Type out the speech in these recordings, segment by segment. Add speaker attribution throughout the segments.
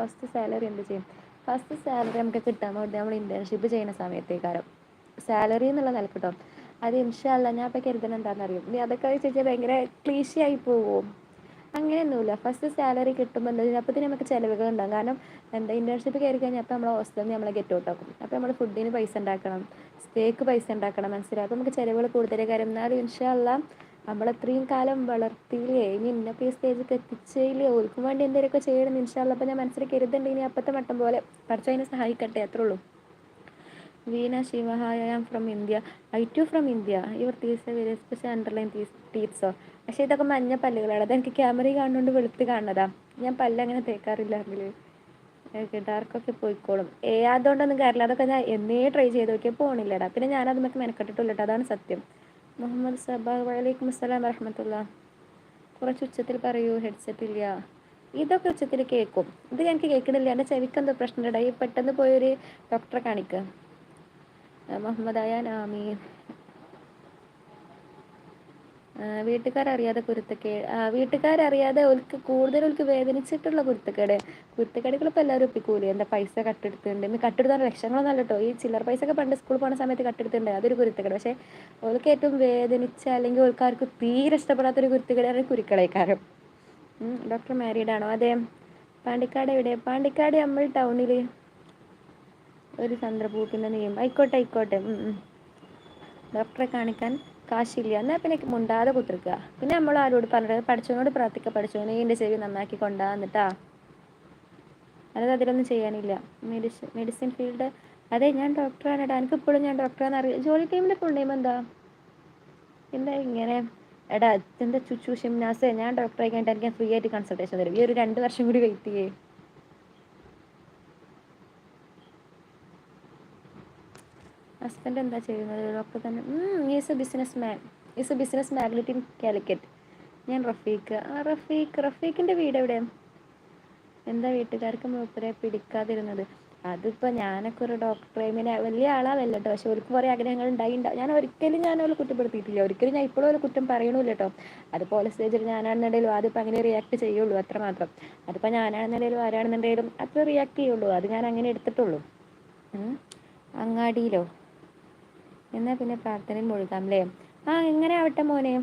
Speaker 1: First salary എന്ത് ചെയ്യും? First salary നമുക്ക് കിട്ടാൻ വേണ്ടി നമ്മൾ ഇന്റേൺഷിപ്പ് ചെയ്യുന്ന സമയത്തേക്കാരം. സാലറി എന്നുള്ള നിലയ്ക്ക് അത് ഇൻഷാല്ല ഞാൻ ഇപ്പോൾ കരുതുന്നത് എന്താണെന്നറിയും? ഇനി അതൊക്കെ ചോദിച്ചാൽ ഭയങ്കര ക്ലീശയായി പോകും. അങ്ങനെയൊന്നുമില്ല. ഫസ്റ്റ് സാലറി കിട്ടുമ്പോൾ എന്താ അപ്പോൾ തന്നെ നമുക്ക് ചിലവുകൾ ഉണ്ടാകും. കാരണം എന്താ? ഇന്റേൺഷിപ്പ് കയറി കഴിഞ്ഞാൽ അപ്പോൾ നമ്മൾ ഹോസ്റ്റലിൽ നമ്മളെ ഗെറ്റ് ഔട്ട് ആക്കും. അപ്പോൾ നമ്മൾ ഫുഡിന് പൈസ ഉണ്ടാക്കണം. സ്റ്റേക്ക് പൈസ ഉണ്ടാക്കണം. മനസ്സിലായി? അപ്പോൾ നമുക്ക് ചിലവുകൾ കൂടുതൽ കാര്യം എന്നാലും ഇൻഷല്ല നമ്മളത്രയും കാലം വളർത്തിയില്ലേ? ഇനി ഇന്നപ്പോൾ ഈ സ്റ്റേജിൽ എത്തിച്ചതിലേ ഓർക്കും വേണ്ടി എന്തെങ്കിലുമൊക്കെ ചെയ്യണം. ഇൻഷാല്ല അപ്പോൾ ഞാൻ മനസ്സിൽ കരുതുന്നുണ്ട് ഇനി അപ്പത്തെ മട്ടം പോലെ പഠിച്ചതിനെ സഹായിക്കട്ടെ? അത്രേ ഉള്ളൂ. Veena ശിവഹായ I am from India I too from India your these very special underline these ടീപ്സോ പക്ഷേ ഇതൊക്കെ മഞ്ഞ പല്ലുകളാണ്. അത് എനിക്ക് ക്യാമറയിൽ കാണുന്നുണ്ട് വെളുത്ത് കാണുന്നതാ. ഞാൻ പല്ല് അങ്ങനെ തേക്കാറില്ല എങ്കിൽ ഡാർക്കൊക്കെ പോയിക്കോളും. ഏ അതുകൊണ്ടൊന്നും കാര്യമില്ല. അതൊക്കെ ഞാൻ എന്നേ ട്രൈ ചെയ്ത് നോക്കിയാൽ പോകണില്ലടാ പിന്നെ ഞാനത് നമുക്ക് മെനക്കെട്ടിട്ടില്ല കേട്ടോ അതാണ് സത്യം. മുഹമ്മദ് സബാ വലൈക്കും അസ്സലാം വറഹമത്തുള്ള കുറച്ച് ഉച്ചത്തിൽ പറയൂ ഹെഡ്സെറ്റ് ഇല്ല. ഇതൊക്കെ ഉച്ചത്തിൽ കേൾക്കും. ഇത് എനിക്ക് കേൾക്കണില്ല. എന്റെ ചെവിക്ക് എന്തോ പ്രശ്നമുണ്ട് ഈ പെട്ടെന്ന് പോയൊരു ഡോക്ടറെ കാണിക്കുക മുഹമ്മദ് അയാൻ ആമീൻ. വീട്ടുകാരറിയാതെ കുരുത്തക്കേട് വീട്ടുകാരറിയാതെ ഓൽക്ക് കൂടുതൽ ഓൽക്ക് വേദനിച്ചിട്ടുള്ള കുരുത്തക്കേട്. കുരുത്തക്കേടുകൾ ഇപ്പോൾ എല്ലാവരും ഒപ്പിക്കൂലേ? എന്താ പൈസ കട്ടെടുത്തിട്ടുണ്ട്. ഇന്ന് കട്ടെടുത്താൽ ലക്ഷങ്ങളൊന്നും അല്ല ഈ ചില്ലറ പൈസ ഒക്കെ പണ്ട് സ്കൂളിൽ പോകുന്ന സമയത്ത് കട്ടെടുത്തിട്ടുണ്ട്. അതൊരു കുരുത്തക്കേട്. പക്ഷേ ഓൾക്ക് ഏറ്റവും വേദനിച്ച അല്ലെങ്കിൽ ഓൾക്കാർക്ക് തീരെ ഇഷ്ടപ്പെടാത്തൊരു കുരുത്തക്കേടാണ് കുരുക്കളേക്കാരം. ഡോക്ടർ മാരീഡ് ആണോ? അതെ. പാണ്ടിക്കാട് എവിടെ? പാണ്ടിക്കാട് നമ്മൾ ടൗണിൽ ഒരു ചന്ദ്രപൂപ്പിന്റെ നിയമം ആയിക്കോട്ടെ ആയിക്കോട്ടെ. ഡോക്ടറെ കാണിക്കാൻ കാശില്ല. എന്നാൽ പിന്നെ മുണ്ടാതെ കുത്തിരിക്കുക. പിന്നെ നമ്മൾ ആരോട് പറഞ്ഞത്? പഠിച്ചവനോട് പ്രാർത്ഥിക്കുക പഠിച്ചവനെ എന്റെ ചെവി നന്നാക്കി കൊണ്ടാന്നിട്ടാ അതായത് അതിലൊന്നും ചെയ്യാനില്ല. Medicine medicine field. അതെ ഞാൻ ഡോക്ടറാണ്. എടാ എനിക്ക് ഇപ്പോഴും ഞാൻ ഡോക്ടറാന്ന് അറിയാം ജോലി ടൈമിൽ ഫുൾ ടൈം എന്താ? എന്താ ഇങ്ങനെ? എടാ എന്താ ചുച്ചു ഷിംനാസ് ഞാൻ ഡോക്ടറായി കഴിഞ്ഞിട്ട് എനിക്ക് ഫ്രീ ആയിട്ട് കൺസൾട്ടേഷൻ തരും. ഈ ഒരു രണ്ട് വർഷം കൂടി വെയിറ്റ് ചെയ്യേ. ഹസ്ബൻഡ് എന്താ ചെയ്യുന്നത്? ഡോക്ടർ തന്നെ is a businessman is a business magnate in Calicut ഞാൻ റഫീഖ് ആ റഫീഖ് റഫീഖിന്റെ വീട് എവിടെ? എന്താ വീട്ടുകാർക്ക് മൂപ്പരെ പിടിക്കാതിരുന്നത്? അതിപ്പോൾ ഞാനൊക്കെ ഒരു ഡോക്ടറെ ഇങ്ങനെ വലിയ ആളാവല്ല കേട്ടോ പക്ഷെ അവർക്ക് കുറേ ആഗ്രഹങ്ങൾ ഉണ്ടായിണ്ടാവും. ഞാൻ ഒരിക്കലും ഞാൻ അവരെ കുറ്റപ്പെടുത്തിയിട്ടില്ല ഒരിക്കലും ഞാൻ ഇപ്പോഴും ഒരു കുറ്റം പറയണില്ല കേട്ടോ അതുപോലെ സ്റ്റേജിൽ ഞാനാണെന്നുണ്ടെങ്കിലും അതിപ്പോൾ അങ്ങനെ റിയാക്ട് ചെയ്യുള്ളൂ അത്രമാത്രം. അതിപ്പോൾ ഞാനാണെന്നുണ്ടെങ്കിലും ആരാണെന്നുണ്ടെങ്കിലും അത്ര റിയാക്ട് ചെയ്യുള്ളൂ. അത് ഞാൻ അങ്ങനെ എടുത്തിട്ടുള്ളൂ. അങ്ങാടിയിലോ? എന്നാൽ പിന്നെ പ്രാർത്ഥനയിൽ മുഴുകാം അല്ലേ ആ എങ്ങനെ ആവട്ടെ മോനെ?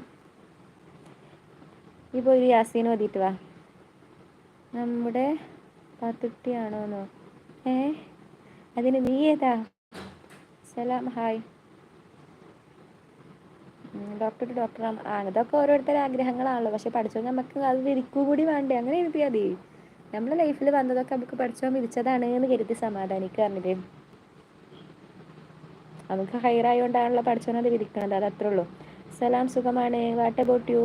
Speaker 1: ഈ പോയി യാസീൻ ഓതിയിട്ട് വാ. നമ്മുടെ പാത്തുട്ടിയാണോന്നോ ഏ? അതിന് നീ ഏതാ? സലാം ഹായ്. ഡോക്ടർ ഡോക്ടർ അതൊക്കെ ഓരോരുത്തരുടെ ആഗ്രഹങ്ങളാണല്ലോ. പക്ഷെ പഠിച്ചോ നമുക്ക് അത് വിരിക്കൂ കൂടി വേണ്ടേ? അങ്ങനെ എഴുതിയാൽ മതി നമ്മളെ ലൈഫിൽ വന്നതൊക്കെ നമുക്ക് പഠിച്ചോ വിരിച്ചതാണ് എന്ന് കരുതി സമാധാനിക്കുക പറഞ്ഞില്ലേ നമുക്ക് ഹൈറായോണ്ടാണല്ലോ പഠിച്ചോനത് വിധിക്കുന്നത് അത് അത്രേ ഉള്ളൂ സലാം സുഖമാണ്. What about you?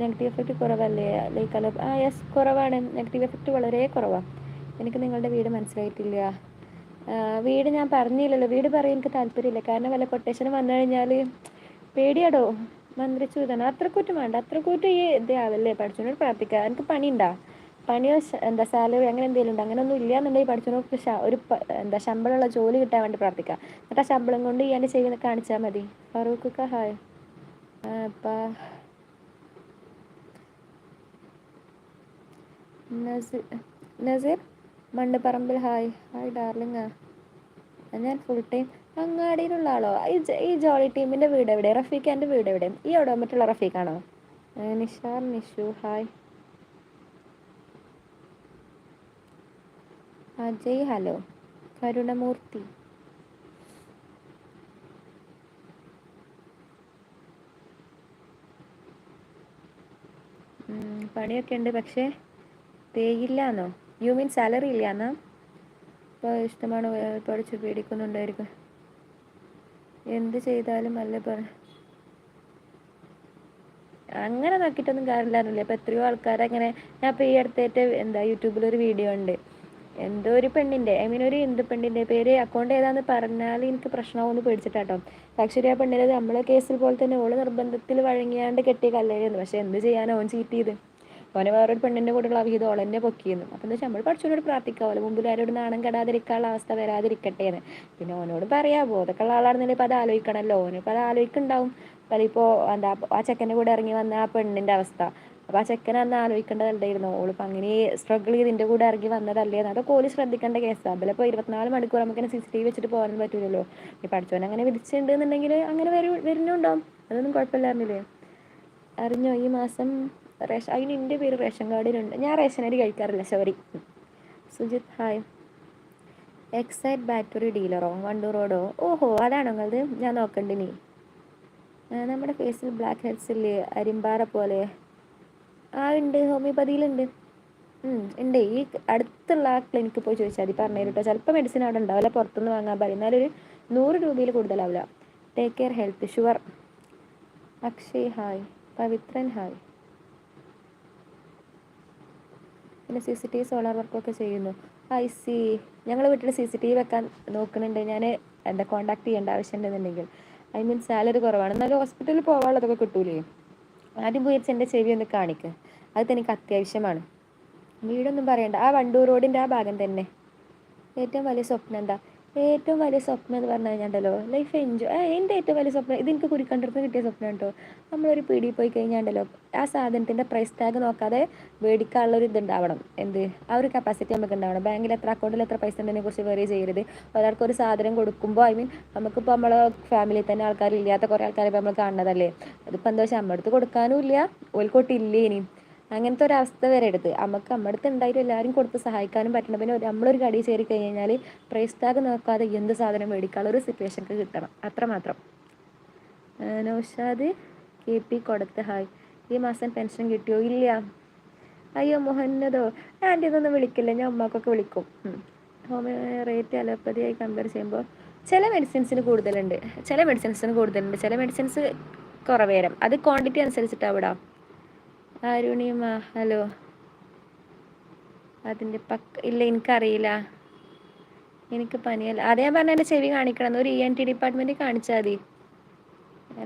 Speaker 1: Negative effect കുറവല്ലേ? ലൈക്ക് അല്ല ആ യെസ് കുറവാണ്. നെഗറ്റീവ് എഫക്റ്റ് വളരെ കുറവാണ് എനിക്ക് നിങ്ങളുടെ വീട് മനസ്സിലായിട്ടില്ല. വീട് ഞാൻ പറഞ്ഞില്ലല്ലോ. വീട് പറയാൻ എനിക്ക് താല്പര്യമില്ല. കാരണം വല്ല കൊട്ടേഷൻ വന്നു കഴിഞ്ഞാൽ പേടിയാടോ? മന്ത്രിച്ചു ഇതാണ് അത്ര കുറ്റം വേണ്ട. അത്ര ഈ ഈ ഇതാവല്ലേ പഠിച്ചോണ്ട് പ്രാർത്ഥിക്കുക എനിക്ക് പണിയുണ്ടാ. പണിയോ എന്താ സാലറി അങ്ങനെ എന്തെങ്കിലും ഉണ്ട്? അങ്ങനെ ഒന്നും ഇല്ല എന്നുണ്ടെങ്കിൽ പഠിച്ചവർക്ക് ഒരു എന്താ ശമ്പളമുള്ള ജോലി കിട്ടാൻ വേണ്ടി പ്രാർത്ഥിക്കാം. എന്നിട്ട് ആ ശമ്പളം കൊണ്ട് ഈ എന്റെ ചെയ്യുന്ന കാണിച്ചാൽ മതി. ഫറൂഖ് ഹായ് അപ്പം. Nazeer Mannuparambil hi hi darling ഞാൻ ഫുൾ ടൈം അങ്ങാടിയിലുള്ള ആളോ? ഈ ഈ ജോളി ടീമിന്റെ വീട് എവിടെ റഫീഖാന്റെ വീട് എവിടെ ഈ ഓടോമറ്റുള്ള റഫീഖാണോ? Nishar Nishu hi Ajay hello. കരുണമൂർത്തി. പണിയൊക്കെ ഉണ്ട് പക്ഷേ തേയില്ലാന്നോ? യു മീൻ സാലറി ഇല്ല എന്നാ? ഇപ്പോൾ ഇഷ്ടമാണ് പഠിച്ച് പേടിക്കുന്നുണ്ടായിരിക്കും. എന്ത് ചെയ്താലും അല്ല പറ. അങ്ങനെ നോക്കിയിട്ടൊന്നും കാര്യമില്ലാന്നില്ല ഇപ്പം എത്രയോ ആൾക്കാരങ്ങനെ ഞാൻ ഇപ്പോൾ ഈ അടുത്തായിട്ട് എന്താ യൂട്യൂബിലൊരു വീഡിയോ ഉണ്ട്. എന്തോ ഒരു പെണ്ണിന്റെ ഐ മീൻ ഒരു ഹിന്ദു പെണ്ണിന്റെ പേര് അക്കൗണ്ട് ഏതാന്ന് പറഞ്ഞാൽ എനിക്ക് പ്രശ്നമാവുമെന്ന് പേടിച്ചിട്ടാട്ടോ. ആക്ച്വലി ആ പെണ്ണിനെ നമ്മളെ കേസിൽ പോലെ തന്നെ ഓൾ നിർബന്ധത്തിൽ വഴങ്ങിയാണ്ട് കെട്ടിയ കല്ലായിരുന്നു പക്ഷെ എന്ത് ചെയ്യാനോ ഓൻ ചീറ്റ് ചെയ്ത്? ഓനെ വേറൊരു പെണ്ണിന്റെ കൂടെയുള്ള അവിഹിതം ഓളെന്നെ പൊക്കിയിരുന്നു അപ്പം എന്താ നമ്മൾ പഠിച്ചോട് പ്രാർത്ഥിക്കാം മുമ്പിൽ ആരോട് നാണം കെടാതിരിക്കാനുള്ള അവസ്ഥ വരാതിരിക്കട്ടെ എന്ന്. പിന്നെ ഓനോട് പറയാ ബോധക്കുള്ള ആളാണെന്നുണ്ടെങ്കിൽ ഇപ്പം അത് ആലോചിക്കണമല്ലോ ഓനിപ്പോൾ അത് ആലോചിക്കുന്നുണ്ടാവും. അതിപ്പോ എന്താ ആ ചെക്കന്റെ കൂടെ ഇറങ്ങി വന്ന ആ പെണ്ണിന്റെ അവസ്ഥ. അപ്പോൾ ആ ചെക്കൻ അന്ന് ആലോചിക്കേണ്ടതുണ്ടായിരുന്നു ഓളിപ്പോൾ അങ്ങനെ സ്ട്രഗിൾ ചെയ്ത് ഇതിന്റെ കൂടെ ഇറങ്ങി വന്നതല്ലേ അതൊക്കെ ഓൽ ശ്രദ്ധിക്കേണ്ട കേസാണ് അതിലിപ്പോൾ ഇരുപത്തിനാല് മണിക്കൂർ നമുക്ക് സി സി ടി വി വെച്ചിട്ട് പോകാനും പറ്റില്ലല്ലോ ഈ പഠിച്ചവൻ അങ്ങനെ വിധിച്ചിട്ടുണ്ടെന്നുണ്ടെങ്കിൽ അങ്ങനെ വരും വരുന്നുണ്ടാവും അതൊന്നും കുഴപ്പമില്ലായിരുന്നില്ലേ? അറിഞ്ഞോ? ഈ മാസം റേഷൻ അതിന് എന്റെ പേര് റേഷൻ കാർഡിലുണ്ട്. ഞാൻ റേഷൻ അരി കഴിക്കാറില്ല sorry. Sujith hi. Exide battery ഡീലറോ Wandoor റോഡോ? ഓഹോ അതാണോ നിങ്ങളത് ഞാൻ നോക്കണ്ടിനി. നമ്മുടെ ഫേസിൽ ബ്ലാക്ക് ഹെഡ്സ് ഇല്ലേ? അരിമ്പാറ പോലെ. ആ ഉണ്ട്. ഹോമിയോപ്പതിയിലുണ്ട്. ഉണ്ട്. ഈ അടുത്തുള്ള ആ ക്ലിനിക്കിൽ പോയി ചോദിച്ചാൽ മതി. പറഞ്ഞു കേട്ടോ ചിലപ്പോൾ മെഡിസിൻ അവിടെ ഉണ്ടാവില്ല. പുറത്തുനിന്ന് വാങ്ങാൻ പറയും. എന്നാലൊരു നൂറ് രൂപയിൽ കൂടുതലാവില്ല. Take care health sure Akshay hi Pavithran hi പിന്നെ C C T V solar വർക്കൊക്കെ ചെയ്യുന്നു. ഐ സി ഞങ്ങൾ വീട്ടിൽ സി സി ടി വി വെക്കാൻ നോക്കുന്നുണ്ട്. ഞാൻ എന്താ കോണ്ടാക്ട് ചെയ്യേണ്ട ആവശ്യമുണ്ടെന്നുണ്ടെങ്കിൽ ഐ മീൻ സാലറി കുറവാണ്. എന്നാലും ഹോസ്പിറ്റലിൽ പോകാനുള്ളതൊക്കെ കിട്ടൂലേ? ആദ്യം പോയി എന്റെ ചെവി ഒന്ന് കാണിക്ക്. അത് തനിക്ക് അത്യാവശ്യമാണ്. വീടൊന്നും പറയണ്ട. ആ വണ്ടൂർ റോഡിന്റെ ആ ഭാഗം തന്നെ. ഏറ്റവും വലിയ സ്വപ്നം എന്താ? ഏറ്റവും വലിയ സ്വപ്നം എന്ന് പറഞ്ഞു കഴിഞ്ഞാണ്ടല്ലോ ലൈഫ് എൻജോയ് എന്റെ ഏറ്റവും വലിയ സ്വപ്നം ഇത് എനിക്ക് കുരിക്കണ്ടടുത്ത് കിട്ടിയ സ്വപ്നം കേട്ടോ നമ്മളൊരു പീടി പോയി കഴിഞ്ഞാണ്ടല്ലോ ആ സാധനത്തിന്റെ പ്രൈസ് ടാഗ് നോക്കാതെ മേടിക്കാനുള്ള ഒരു ഇതുണ്ടാവണം. എന്ത്? ആ ഒരു കപ്പാസിറ്റി നമുക്ക് ഉണ്ടാവണം ബാങ്കിൽ എത്ര അക്കൗണ്ടിൽ എത്ര പൈസ ഉണ്ടതിനെ കുറിച്ച് വേറെ ചെയ്യരുത്. ഒരാൾക്ക് ഒരു സാധനം കൊടുക്കുമ്പോൾ ഐ മീൻ നമുക്കിപ്പോൾ നമ്മളെ ഫാമിലിയിൽ തന്നെ ആൾക്കാരില്ലാത്ത കുറേ ആൾക്കാരെ നമ്മൾ കാണുന്നതല്ലേ? അതിപ്പോൾ എന്താ വെച്ചാൽ നമ്മുടെ അടുത്ത് കൊടുക്കാനും ഇല്ല ഓൽക്കോട്ടില്ലേ ഇനി അങ്ങനത്തെ ഒരു അവസ്ഥ എടുത്ത്. നമുക്ക് നമ്മുടെ അടുത്ത് ഉണ്ടായിട്ട് എല്ലാവരും കൊടുത്ത് സഹായിക്കാനും പറ്റണം. പിന്നെ നമ്മളൊരു കടി ചേരി കഴിഞ്ഞാൽ പ്രൈസ് ടാഗ് നോക്കാതെ എന്ത് സാധനം മേടിക്കാനുള്ള ഒരു സിറ്റുവേഷൻ കിട്ടണം. അത്രമാത്രം നൗഷാദ് കെ പി കൊടുത്ത് ഹായ്. ഈ മാസം പെൻഷൻ കിട്ടിയോ? ഇല്ല. അയ്യോ മോഹന്നതോ? ആന്റി ഇതൊന്നും വിളിക്കില്ല. ഞാൻ ഉമ്മാക്കൊക്കെ വിളിക്കും. ഹോമിയോ റേറ്റ് അലോപ്പതിയായി കമ്പയർ ചെയ്യുമ്പോൾ ചില മെഡിസിൻസിന് കൂടുതലുണ്ട്. ചില മെഡിസിൻസിന് കൂടുതലുണ്ട്. ചില മെഡിസിൻസ് കുറവേരം അത് ക്വാണ്ടിറ്റി അനുസരിച്ചിട്ടാണ് വിടാം. അരുണിമ ഹലോ. അതിന്റെ പക്ക ഇല്ല എനിക്കറിയില്ല. എനിക്ക് പനിയല്ല. അതേ പറഞ്ഞ എന്റെ ചെവി കാണിക്കണം ഒരു ഇ എൻ ടി ഡിപ്പാർട്ട്മെന്റ് കാണിച്ചാൽ മതി.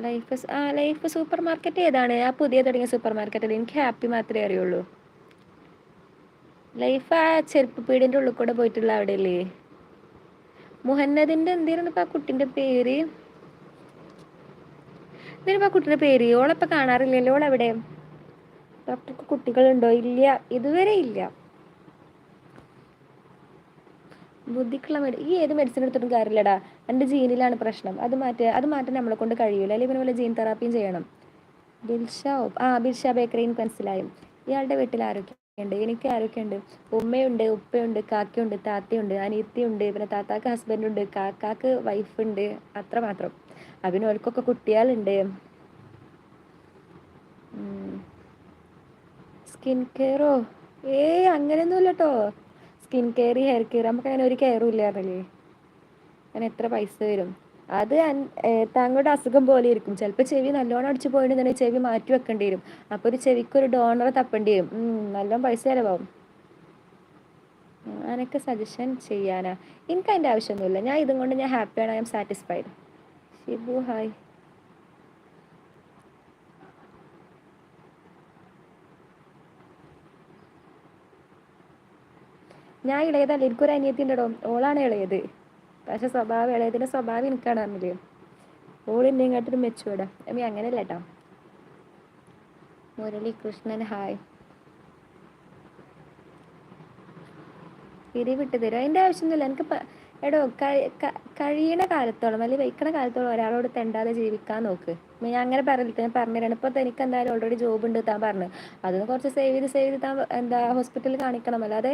Speaker 1: ലൈഫ് ആ ലൈഫ് സൂപ്പർ മാർക്കറ്റ് ഏതാണ്? ആ പുതിയ തുടങ്ങിയ സൂപ്പർ മാർക്കറ്റ് എനിക്ക് ഹാപ്പി മാത്രമേ അറിയുള്ളൂ. ലൈഫ് ആ ചെരുപ്പ് പീടിന്റെ ഉള്ളിൽ കൂടെ പോയിട്ടുള്ള അവിടെ അല്ലേ മുഹന്നദിന്റെ എന്തായിരുന്നു ഇപ്പം ആ കുട്ടിന്റെ പേര്? ഇതിനിപ്പോൾ ആ കുട്ടിന്റെ പേര്? ഓളപ്പം കാണാറില്ലല്ലോ ഓളെവിടെ? ഡോക്ടർക്ക് കുട്ടികളുണ്ടോ? ഇല്ല. ഇതുവരെ ഇല്ല. ബുദ്ധിക്കുള്ള മെഡി ഈ ഏത് മെഡിസിൻ എടുത്തിട്ടും കാര്യമില്ലടാ. എന്റെ ജീനിലാണ് പ്രശ്നം. അത് മാറ്റുക അത് മാറ്റാൻ നമ്മളെ കൊണ്ട് കഴിയൂല. അല്ലെങ്കിൽ പിന്നെ വല്ല ജീൻ തെറാപ്പിയും ചെയ്യണം. ബിൽഷ ആ ബിൽഷ ബേക്കറി എനിക്ക് മനസ്സിലായും ഇയാളുടെ വീട്ടിൽ ആരൊക്കെയുണ്ട്? എനിക്ക് ആരൊക്കെയുണ്ട്? ഉമ്മയുണ്ട് ഉപ്പയുണ്ട് കാക്കയുണ്ട് താത്തയുണ്ട് അനിയത്തിയുണ്ട് പിന്നെ താത്താക്ക് ഹസ്ബൻഡുണ്ട് കാക്കാക്ക് വൈഫുണ്ട് അത്ര മാത്രം. അതിന് ഓൽക്കൊക്കെ കുട്ടികളുണ്ട് സ്കിൻ കെയറോ? ഏയ് അങ്ങനെയൊന്നുമില്ല കേട്ടോ സ്കിൻ കെയർ ഹെയർ കെയർ നമുക്ക് അങ്ങനെ ഒരു കെയറും ഇല്ലായിരുന്നല്ലേ അങ്ങനെ എത്ര പൈസ വരും. അത് താങ്കളുടെ അസുഖം പോലെ ഇരിക്കും. ചിലപ്പോൾ ചെവി നല്ലോണം അടിച്ചു പോയിട്ടുണ്ടെങ്കിൽ ചെവി മാറ്റി വെക്കേണ്ടി വരും. അപ്പോൾ ഒരു ചെവിക്ക് ഒരു ഡോണർ തപ്പേണ്ടി വരും. നല്ലോണം പൈസ ചിലവാകും. അനക്ക് സജഷൻ ചെയ്യാനാ. എനിക്ക് അതിന്റെ ആവശ്യമൊന്നുമില്ല. ഞാൻ ഇതും കൊണ്ട് ഞാൻ ഹാപ്പിയാണ്. I am satisfied. Shibu hi. ഞാൻ ഇളയതല്ല എനിക്കൊരു അനിയത്തി ഉണ്ടോ ഓളാണ് ഇളയത്. പക്ഷെ സ്വഭാവം ഇളയതിന്റെ സ്വഭാവം എനിക്കാണ് പറഞ്ഞില്ലേ എന്നെ ഇങ്ങോട്ടൊരു മെച്ചുവിടാ അമ്മ അങ്ങനെയല്ല കേട്ടോ മുരളി കൃഷ്ണൻ ഹായ് പിരിവിട്ട് തരും അതിന്റെ ആവശ്യമൊന്നുമില്ല. എനിക്ക് എടോ കഴിയണ കാലത്തോളം അല്ലെങ്കിൽ വയ്ക്കണ കാലത്തോളം ഒരാളോട് തെണ്ടാതെ ജീവിക്കാൻ നോക്ക്. ഞാൻ അങ്ങനെ പറഞ്ഞിട്ട് ഞാൻ പറഞ്ഞുതരാണ് ഇപ്പോൾ എനിക്ക് എന്തായാലും ഓൾറെഡി ജോബ് ഉണ്ട് താൻ പറഞ്ഞു. അതൊന്ന് കുറച്ച് സേവ് ചെയ്ത് സേവ് ചെയ്ത് താൻ എന്താ ഹോസ്പിറ്റലിൽ കാണിക്കണം. അല്ലാതെ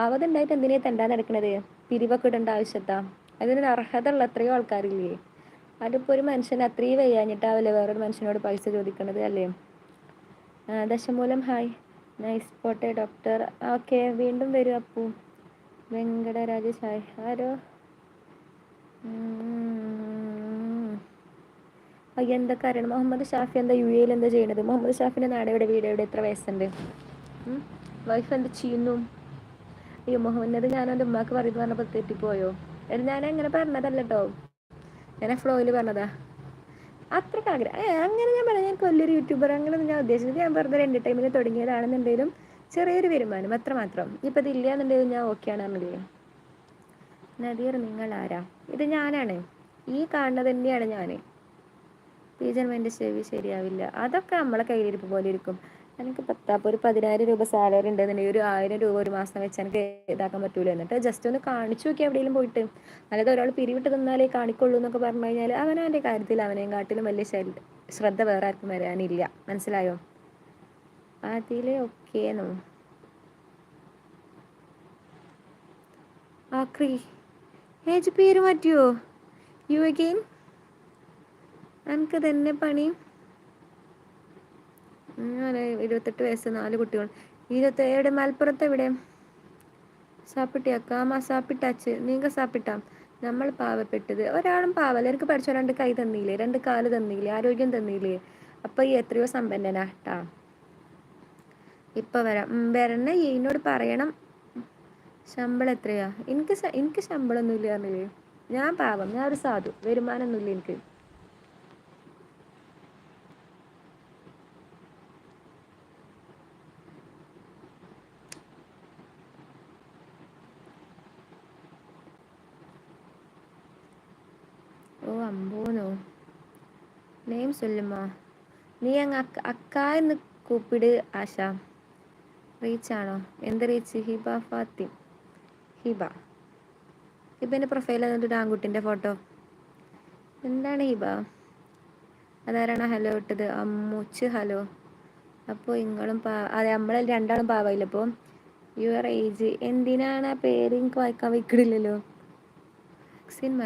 Speaker 1: ആവതുണ്ടായിട്ട് എന്തിനാ തെണ്ടാൻ നടക്കണത്? പിരിവൊക്കെ ഇടേണ്ട ആവശ്യത്താ. അതിനൊരു അർഹത ഉള്ള എത്രയോ ആൾക്കാരില്ലേ? അതിപ്പോൾ ഒരു മനുഷ്യൻ അത്രയും വയ്യാഞ്ഞിട്ടാവില്ലേ വേറൊരു മനുഷ്യനോട് പൈസ ചോദിക്കണത് അല്ലേ? ദശമൂലം ഹായ്. നൈസ് പോട്ടെ ഡോക്ടർ ഓക്കെ വീണ്ടും വരും അപ്പൂ. വെങ്കടരാജേഷ് ഹായ് ആരോ അയ്യ എന്തൊക്കെ അറിയണം മുഹമ്മദ് ഷാഫി എന്താ യു എയിൽ എന്താ ചെയ്യണത്? മുഹമ്മദ് ഷാഫിന്റെ നാട് എവിടെ വീട് എവിടെ എത്ര വയസ്സുണ്ട്? വൈഫ് എന്താ ചെയ്യുന്നു? അയ്യോ മുഹമ്മദ് ഞാൻ എന്റെ ഉമ്മാക്ക് പറയുന്നത് പറഞ്ഞപ്പോൾ തെറ്റിപ്പോയോ? ഞാൻ അങ്ങനെ പറഞ്ഞതല്ല കേട്ടോ ഞാൻ ഫ്ലോയിൽ പറഞ്ഞതാ. അത്രയ്ക്ക് ആഗ്രഹം. അങ്ങനെ ഞാൻ പറഞ്ഞു ഞാൻ വലിയൊരു യൂട്യൂബർ അങ്ങനെയൊന്നും ഞാൻ ഉദ്ദേശിച്ചത്. ഞാൻ വെറുതെ ടൈമിൽ തുടങ്ങിയതാണെന്നുണ്ടെങ്കിലും ചെറിയൊരു വരുമാനം അത്രമാത്രം. ഇപ്പം ഇതില്ല എന്നുണ്ടെങ്കിൽ ഞാൻ ഓക്കെ പറഞ്ഞില്ലേ? നദീർ നിങ്ങൾ ആരാ? ഇത് ഞാനാണ്. ഈ കാണുന്നത് തന്നെയാണ് ഞാൻ പീജന്മന്റെ ചെവി ശരിയാവില്ല. അതൊക്കെ നമ്മളെ കയ്യിലിരിപ്പ് പോലെ ഇരിക്കും. എനിക്ക് പത്താ അപ്പോൾ ഒരു പതിനായിരം രൂപ സാലറി ഉണ്ടെന്നുണ്ടെങ്കിൽ ഒരു ആയിരം രൂപ ഒരു മാസം വെച്ച് എനിക്ക് ഇതാക്കാൻ പറ്റൂല. എന്നിട്ട് ജസ്റ്റ് ഒന്ന് കാണിച്ചു നോക്കി എവിടെയെങ്കിലും പോയിട്ട്. അല്ലാതെ ഒരാൾ പിരിവിട്ട് തന്നാലേ കാണിക്കുള്ളൂ എന്നൊക്കെ പറഞ്ഞു കഴിഞ്ഞാൽ അവനവന്റെ കാര്യത്തിൽ അവനെയും കാട്ടിലും വലിയ ശ്രദ്ധ വേറെ ആർക്കും വരാനില്ല. മനസ്സിലായോ? അതിൽ നോ ആക്രി. ഏജ് പേര് മാറ്റിയോ? യു അഗെയിൻ എനിക്ക് തന്നെ പണി ഇരുപത്തെട്ട് വയസ്സ് നാല് കുട്ടികൾ. ഇരുപത്തി എവിടെ? മലപ്പുറത്ത് എവിടെ? സാപ്പിട്ടി അക്കാമ സാപ്പിട്ട സാപ്പിട്ടാച്ച് നീങ്ക സാപ്പിട്ടാം? നമ്മൾ പാവപ്പെട്ടത്. ഒരാളും പാവല്ല. എനിക്ക് പഠിച്ചോ രണ്ട് കൈ തന്നില്ലേ? രണ്ട് കാൽ തന്നില്ലേ? ആരോഗ്യം തന്നില്ലേ? അപ്പൊ ഈ എത്രയോ സമ്പന്നനാ ട്ടാ ഇപ്പൊ വരാം. വരണ എന്നോട് പറയണം. ശമ്പളം എത്രയാ? എനിക്ക് എനിക്ക് ശമ്പളം ഒന്നുമില്ല പറഞ്ഞില്ലേ? ഞാൻ പാവം. ഞാൻ ഒരു സാധു. വരുമാനമൊന്നുമില്ല എനിക്ക്. ഓ അമ്പോനോ? നെയിം ചൊല്ലുമാ നീ അങ്ങ് അക്ക എന്ന് കൂപ്പിട് ആശ. റീച്ചാണോ? എന്ത് റീച്ച്? ഹിബ ഫാത്തിം. ഹിബ. ഹിബന്റെ പ്രൊഫൈൽ എന്നിട്ട് ആൺകുട്ടിന്റെ ഫോട്ടോ എന്താണ് ഹിബ? അതാരാണ് ഹലോ ഇട്ടത്? അമ്മൂച്ച് ഹലോ അപ്പോൾ നിങ്ങളും പാ അതെ നമ്മളെ രണ്ടാളും പാവയില്ല അപ്പോൾ യുവർ ഏജ് എന്തിനാണ് ആ പേര് എനിക്ക് വായിക്കാൻ വയ്ക്കണില്ലല്ലോ സിനിമ